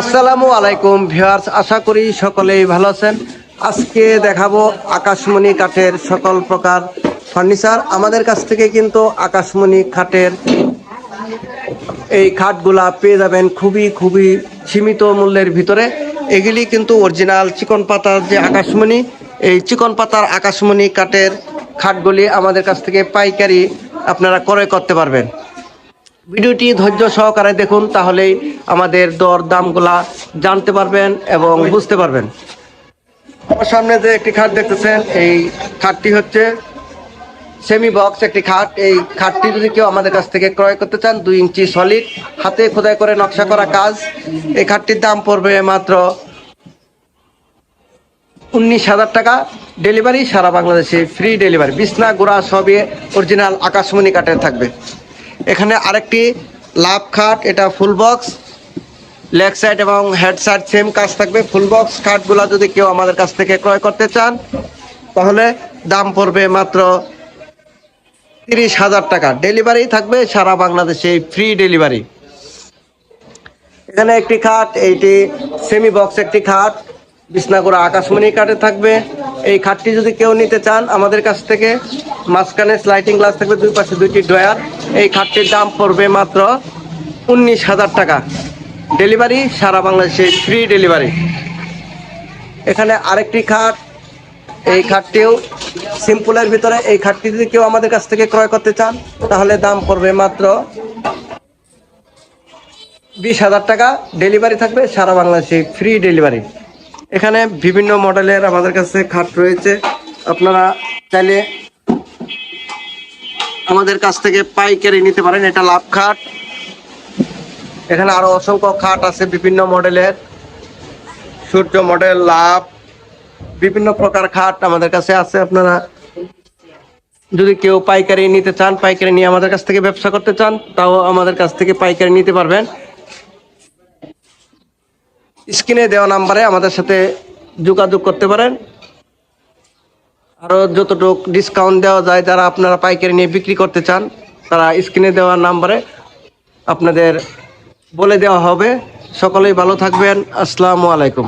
আসসালামু আলাইকুম ভিউয়ার্স, আশা করি সকলেই ভালো আছেন। আজকে দেখাবো আকাশমণি কাঠের সকল প্রকার ফার্নিচার। আমাদের কাছ থেকে কিন্তু আকাশমণি কাঠের এই খাটগুলা পেয়ে যাবেন খুবই খুবই সীমিত মূল্যের ভিতরে। এগুলি কিন্তু অরিজিনাল চিকন পাতার যে আকাশমণি, এই চিকন পাতার আকাশমণি কাঠের খাটগুলি আমাদের কাছ থেকে পাইকারি আপনারা ক্রয় করতে পারবেন। ভিডিওটি ধৈর্য সহকারে দেখুন, তাহলেই আমাদের দর দামগুলা জানতে পারবেন এবং বুঝতে পারবেন। আমার সামনে যে একটি খাট দেখতেছেন, এই খাটটি হচ্ছে সেমি বক্স একটি খাট। এই খাটটি যদি কেউ আমাদের কাছ থেকে ক্রয় করতে চান, দুই ইঞ্চি সলিড হাতে খোদাই করে নকশা করা কাজ, এই খাটটির দাম পড়বে মাত্র উনিশ হাজার টাকা। ডেলিভারি সারা বাংলাদেশে, ফ্রি ডেলিভারি। বিছনা, গোড়া সবই অরিজিনাল আকাশমণি কাঠের থাকবে। এখানে আরেকটি লাভ খাট, এটা ফুল বক্স লেগ সাইড এবং হেড সাইড সেম কাজ থাকবে। ফুল বক্স খাটগুলা যদি কেউ আমাদের কাছ থেকে ক্রয় করতে চান, তাহলে দাম পড়বে মাত্র তিরিশ হাজার টাকা। ডেলিভারি থাকবে সারা বাংলাদেশে ফ্রি ডেলিভারি এখানে একটি খাট, এইটি সেমি বক্স একটি খাট, বিছনাগুড়া আকাশমণি কাটে থাকবে। এই খাটটি যদি কেউ নিতে চান, আমাদের কাছ থেকে মাঝখানে স্লাইডিং গ্লাস থাকবে, দুই পাশে দুইটি ড্রয়ার। এই খাটটির দাম পড়বে মাত্র উনিশ হাজার টাকা। ডেলিভারি সারা বাংলাদেশে ফ্রি ডেলিভারি এখানে আরেকটি খাট, এই খাটটিও সিম্পলের ভিতরে। এই খাটটি যদি কেউ আমাদের কাছ থেকে ক্রয় করতে চান, তাহলে দাম পড়বে মাত্র বিশ হাজার টাকা। ডেলিভারি থাকবে সারা বাংলাদেশে ফ্রি ডেলিভারি এখানে বিভিন্ন মডেলের আমাদের কাছে খাট রয়েছে। আপনারা চাইলে আমাদের কাছ থেকে পাইকারি নিতে পারেন, এটা লাভ খাট। এখানে আরও অসংখ্য খাট আছে, বিভিন্ন মডেলের। সূর্য মডেল, লাভ, বিভিন্ন প্রকার খাট আমাদের কাছে আছে আপনারা। যদি কেউ পাইকারি নিতে চান, পাইকারি নিয়ে আমাদের কাছ থেকে ব্যবসা করতে চান, তাও আমাদের কাছ থেকে পাইকারি নিতে পারবেন। স্ক্রিনে দেওয়া নাম্বারে আমাদের সাথে যোগাযোগ করতে পারেন। আরও যতটুক ডিসকাউন্ট দেওয়া যায় যারা আপনারা পাইকারি নিয়ে বিক্রি করতে চান, তারা স্ক্রিনে দেওয়া নাম্বারে আপনাদের বলে দেওয়া হবে। সকলেই ভালো থাকবেন। আসসালামু আলাইকুম।